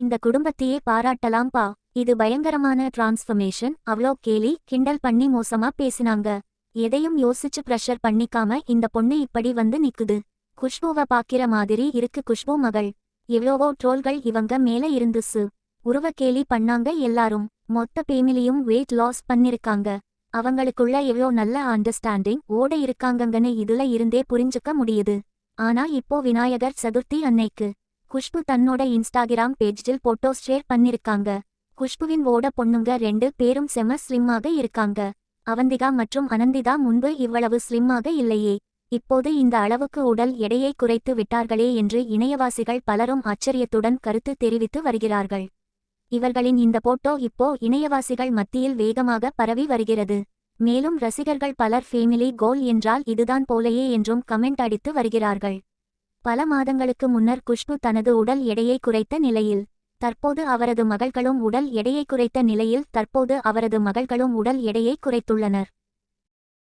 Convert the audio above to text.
இந்த குடும்பத்தையே பாராட்டலாம் பா. இது பயங்கரமான டிரான்ஸ்ஃபர்மேஷன் அவ்ளோ கேலி கிண்டல் பண்ணி மோசமா பேசினாங்க. எதையும் யோசிச்சு ப்ரெஷர் பண்ணிக்காம இந்த பொண்ணு இப்படி வந்து நிக்குது. குஷ்புவை பாக்கிற மாதிரி இருக்கு குஷ்பு மகள். எவ்வளவோ ட்ரோல்கள் இவங்க மேல இருந்துசு. உருவ கேலி பண்ணாங்க எல்லாரும். மொத்த பேமிலியும் வெயிட் லாஸ் பண்ணிருக்காங்க. அவங்களுக்குள்ள எவ்வளோ நல்ல அண்டர்ஸ்டாண்டிங் ஓட இருக்காங்கங்கன்னு இதுல இருந்தே புரிஞ்சுக்க முடியுது. ஆனா இப்போ விநாயகர் சதுர்த்தி அன்னைக்கு. குஷ்பு தன்னோட இன்ஸ்டாகிராம் பேஜில் போட்டோஸ் ஷேர் பண்ணிருக்காங்க. குஷ்புவின் ஓட பொண்ணுங்க ரெண்டு பேரும் செம ஸ்லிம்மாக இருக்காங்க. அவந்திகா மற்றும் அனந்திதா முன்பு இவ்வளவு ஸ்லிம்மாக இல்லையே. இப்போது இந்த அளவுக்கு உடல் எடையை குறைத்து விட்டார்களே என்று இணையவாசிகள் பலரும் ஆச்சரியத்துடன் கருத்து தெரிவித்து வருகிறார்கள். இவர்களின் இந்த போட்டோ இப்போ இணையவாசிகள் மத்தியில் வேகமாக பரவி வருகிறது. மேலும் ரசிகர்கள் பலர் ஃபேமிலி கோல் என்றால் இதுதான் போலையே என்றும் கமெண்ட் அடித்து வருகிறார்கள். பல மாதங்களுக்கு முன்னர் குஷ்பு தனது உடல் எடையை குறைத்த நிலையில் தற்போது அவரது மகள்களும் உடல் எடையை குறைத்த நிலையில் தற்போது அவரது மகள்களும் உடல் எடையை குறைத்துள்ளனர்.